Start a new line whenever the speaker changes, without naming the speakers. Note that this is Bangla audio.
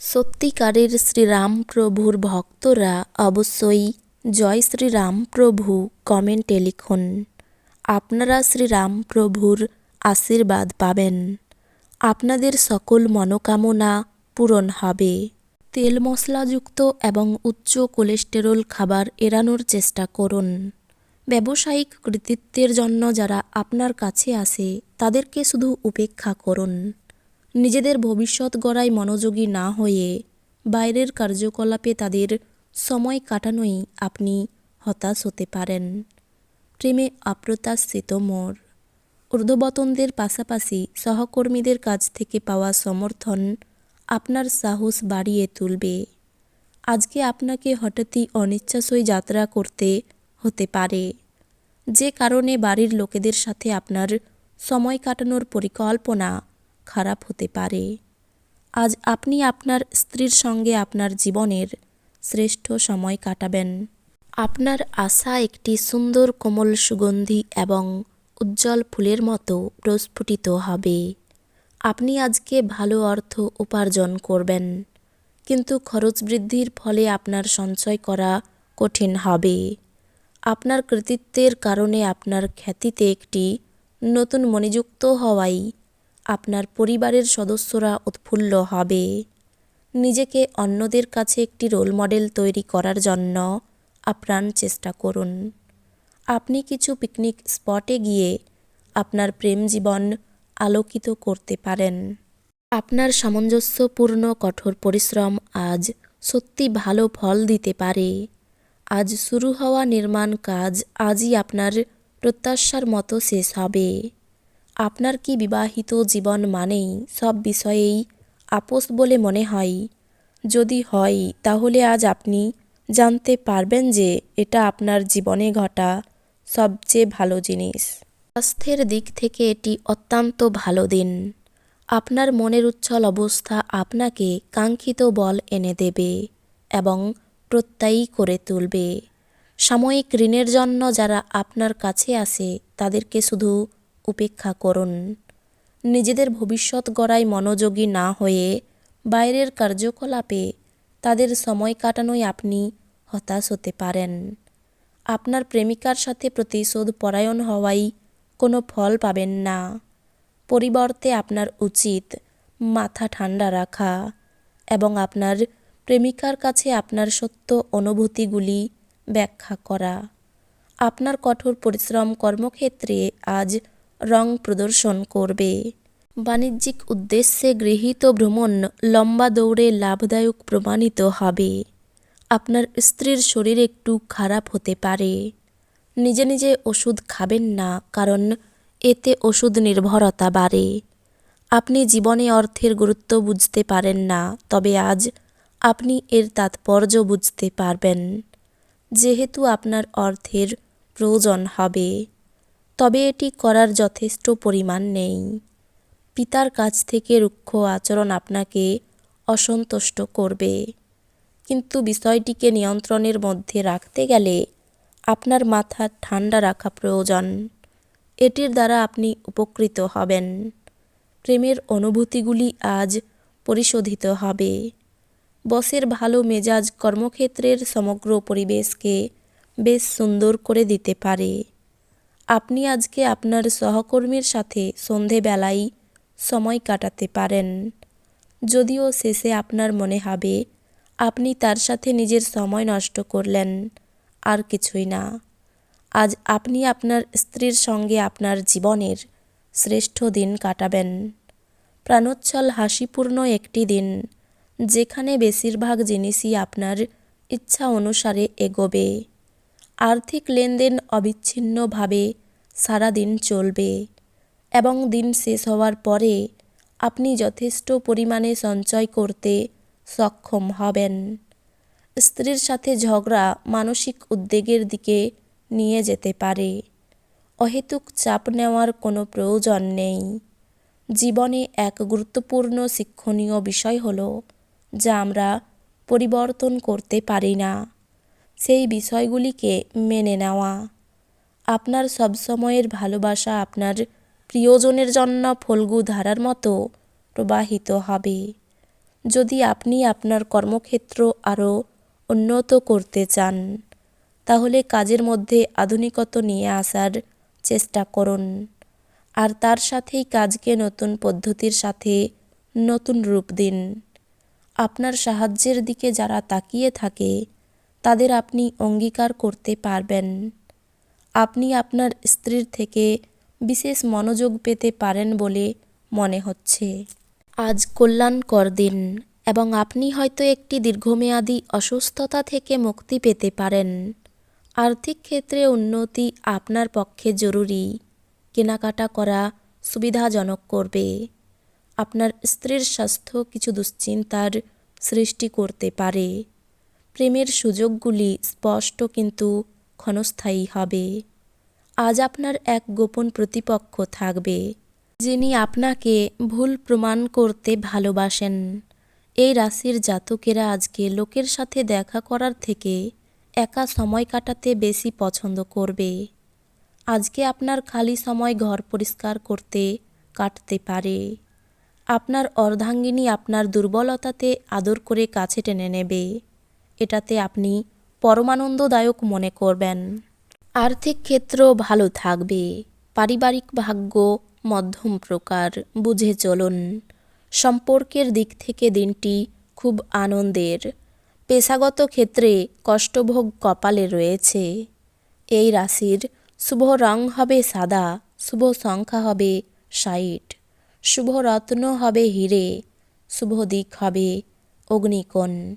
সত্যিকারের শ্রীরাম প্রভুর ভক্তরা অবশ্যই জয় শ্রীরাম প্রভু কমেন্টে লিখুন। আপনারা শ্রীরাম প্রভুর আশীর্বাদ পাবেন। আপনাদের সকল মনোকামনা পূরণ হবে। তেল মশলাযুক্ত এবং উচ্চ কোলেস্টেরল খাবার এড়ানোর চেষ্টা করুন। ব্যবসায়িক কৃতিত্বের জন্য যারা আপনার কাছে আসে, তাদেরকে শুধু উপেক্ষা করুন। নিজেদের ভবিষ্যৎ গড়ায় মনোযোগী না হয়ে বাইরের কার্যকলাপে তাদের সময় কাটানোই আপনি হতাশ হতে পারেন। প্রেমে অপ্রত্যাশিত মোর। ঊর্ধ্ববতনদের পাশাপাশি সহকর্মীদের কাছ থেকে পাওয়া সমর্থন আপনার সাহস বাড়িয়ে তুলবে। আজকে আপনাকে হঠাৎই অনিচ্ছাসই যাত্রা করতে হতে পারে। যে কারণে বাড়ির লোকেদের সাথে আপনার সময় কাটানোর পরিকল্পনা খারাপ হতে পারে। আজ আপনি আপনার স্ত্রীর সঙ্গে আপনার জীবনের শ্রেষ্ঠ সময় কাটাবেন। আপনার আশা একটি সুন্দর কোমল সুগন্ধি এবং উজ্জ্বল ফুলের মতো প্রস্ফুটিত হবে। আপনি আজকে ভালো অর্থ উপার্জন করবেন, কিন্তু খরচ বৃদ্ধির ফলে আপনার সঞ্চয় করা কঠিন হবে। আপনার কৃতিত্বের কারণে আপনার খ্যাতিতে একটি নতুন মনিযুক্ত হওয়াই আপনার পরিবারের সদস্যরা উৎফুল্ল হবে। নিজেকে অন্যদের কাছে একটি রোল মডেল তৈরি করার জন্য আপ্রাণ চেষ্টা করুন। আপনি কিছু পিকনিক স্পটে গিয়ে আপনার প্রেম জীবন আলোকিত করতে পারেন। আপনার সামঞ্জস্যপূর্ণ কঠোর পরিশ্রম আজ সত্যি ভালো ফল দিতে পারে। আজ শুরু হওয়া নির্মাণ কাজ আজই আপনার প্রত্যাশার মতো শেষ হবে। আপনার কি বিবাহিত জীবন মানেই সব বিষয়েই আপোষ বলে মনে হয়? যদি হয়, তাহলে আজ আপনি জানতে পারবেন যে এটা আপনার জীবনে ঘটা সবচেয়ে ভালো জিনিস। স্বাস্থ্যের দিক থেকে এটি অত্যন্ত ভালো দিন। আপনার মনের উচ্ছল অবস্থা আপনাকে কাঙ্ক্ষিত বল এনে দেবে এবং প্রত্যয়ী করে তুলবে। সাময়িক ঋণের জন্য যারা আপনার কাছে আসে, তাদেরকে শুধু উপেক্ষা করুন। নিজেদের ভবিষ্যৎ গড়ায় মনোযোগী না হয়ে বাইরের কার্যকলাপে তাদের সময় কাটানোয় আপনি হতাশ হতে পারেন। আপনার প্রেমিকার সাথে প্রতিশোধ পরায়ণ হওয়াই কোনো ফল পাবেন না। পরিবর্তে আপনার উচিত মাথা ঠান্ডা রাখা এবং আপনার প্রেমিকার কাছে আপনার সত্য অনুভূতিগুলি ব্যাখ্যা করা। আপনার কঠোর পরিশ্রম কর্মক্ষেত্রে আজ রং প্রদর্শন করবে। বাণিজ্যিক উদ্দেশ্যে গৃহীত ভ্রমণ লম্বা দৌড়ে লাভদায়ক প্রমাণিত হবে। আপনার স্ত্রীর শরীর একটু খারাপ হতে পারে। নিজে নিজে ওষুধ খাবেন না, কারণ এতে ওষুধ নির্ভরতা বাড়ে। আপনি জীবনে অর্থের গুরুত্ব বুঝতে পারেন না, তবে আজ আপনি এর তাৎপর্য বুঝতে পারবেন। যেহেতু আপনার অর্থের প্রয়োজন হবে। তবে এটি করার যথেষ্ট পরিমাণ নেই। পিতার কাছ থেকে রুক্ষ আচরণ আপনাকে অসন্তুষ্ট করবে। কিন্তু বিষয়টিকে নিয়ন্ত্রণের মধ্যে রাখতে গেলে আপনার মাথা ঠান্ডা রাখা প্রয়োজন। এটির দ্বারা আপনি উপকৃত হবেন। প্রেমের অনুভূতিগুলি আজ পরিশোধিত হবে। বসের ভালো মেজাজ কর্মক্ষেত্রের সমগ্র পরিবেশকে বেশ সুন্দর করে দিতে পারে। আপনি আজকে আপনার সহকর্মীর সাথে সন্ধেবেলায় সময় কাটাতে পারেন। যদিও শেষে আপনার মনে হবে, আপনি তার সাথে নিজের সময় নষ্ট করলেন, আর কিছুই না। আজ আপনি আপনার স্ত্রীর সঙ্গে আপনার জীবনের শ্রেষ্ঠ দিন কাটাবেন। প্রাণোচ্ছল, হাসিপূর্ণ একটি দিন, যেখানে বেশিরভাগ জিনিসই আপনার ইচ্ছা অনুসারে এগোবে। আর্থিক লেনদেন অবিচ্ছিন্নভাবে সারা দিন চলবে এবং দিন শেষ হওয়ার পরে আপনি যথেষ্ট পরিমাণে সঞ্চয় করতে সক্ষম হবেন। স্ত্রীর সাথে ঝগড়া মানসিক উদ্বেগের দিকে নিয়ে যেতে পারে। অহেতুক চাপ নেওয়ার কোনো প্রয়োজন নেই। জীবনে এক গুরুত্বপূর্ণ শিক্ষণীয় বিষয় হলো, যা আমরা পরিবর্তন করতে পারি না। সেই বিষয়গুলিকে মেনে নেওয়া। আপনার সবসময়ের ভালোবাসা আপনার প্রিয়জনের জন্য ফল্গু ধারার মতো প্রবাহিত হবে। যদি আপনি আপনার কর্মক্ষেত্র আরও উন্নত করতে চান, তাহলে কাজের মধ্যে আধুনিকতা নিয়ে আসার চেষ্টা করুন। আর তার সাথেই কাজকে নতুন পদ্ধতির সাথে নতুন রূপ দিন। আপনার সাহায্যের দিকে যারা তাকিয়ে থাকে তাদের আপনি অঙ্গীকার করতে পারবেন। আপনি আপনার স্ত্রীর থেকে বিশেষ মনোযোগ পেতে পারেন বলে মনে হচ্ছে। আজ কল্যাণকর দিন এবং আপনি হয়তো একটি দীর্ঘমেয়াদী অসুস্থতা থেকে মুক্তি পেতে পারেন। আর্থিক ক্ষেত্রে উন্নতি আপনার পক্ষে জরুরি। কেনাকাটা করা সুবিধাজনক করবে। আপনার স্ত্রীর স্বাস্থ্য কিছু দুশ্চিন্তার সৃষ্টি করতে পারে। প্রেমের সুযোগগুলি স্পষ্ট কিন্তু ক্ষণস্থায়ী হবে। আজ আপনার এক গোপন প্রতিপক্ষ থাকবে, যিনি আপনাকে ভুল প্রমাণ করতে ভালোবাসেন। এই রাশির জাতকেরা আজকে লোকের সাথে দেখা করার থেকে একা সময় কাটাতে বেশি পছন্দ করবে। আজকে আপনার খালি সময় ঘর পরিষ্কার করতে কাটতে পারে। আপনার অর্ধাঙ্গিনী আপনার দুর্বলতাতে আদর করে কাছে টেনে নেবে। এটাতে আপনি পরমানন্দদায়ক মনে করবেন। আর্থিক ক্ষেত্র ভালো থাকবে। পারিবারিক ভাগ্য মধ্যম প্রকার, বুঝে চলুন। সম্পর্কের দিক থেকে দিনটি খুব আনন্দের। পেশাগত ক্ষেত্রে কষ্টভোগ কপালে রয়েছে। এই রাশির শুভ রং হবে সাদা, শুভ সংখ্যা হবে ষাট। শুভ রত্ন হবে হিরে, শুভ দিক হবে অগ্নিকোণ।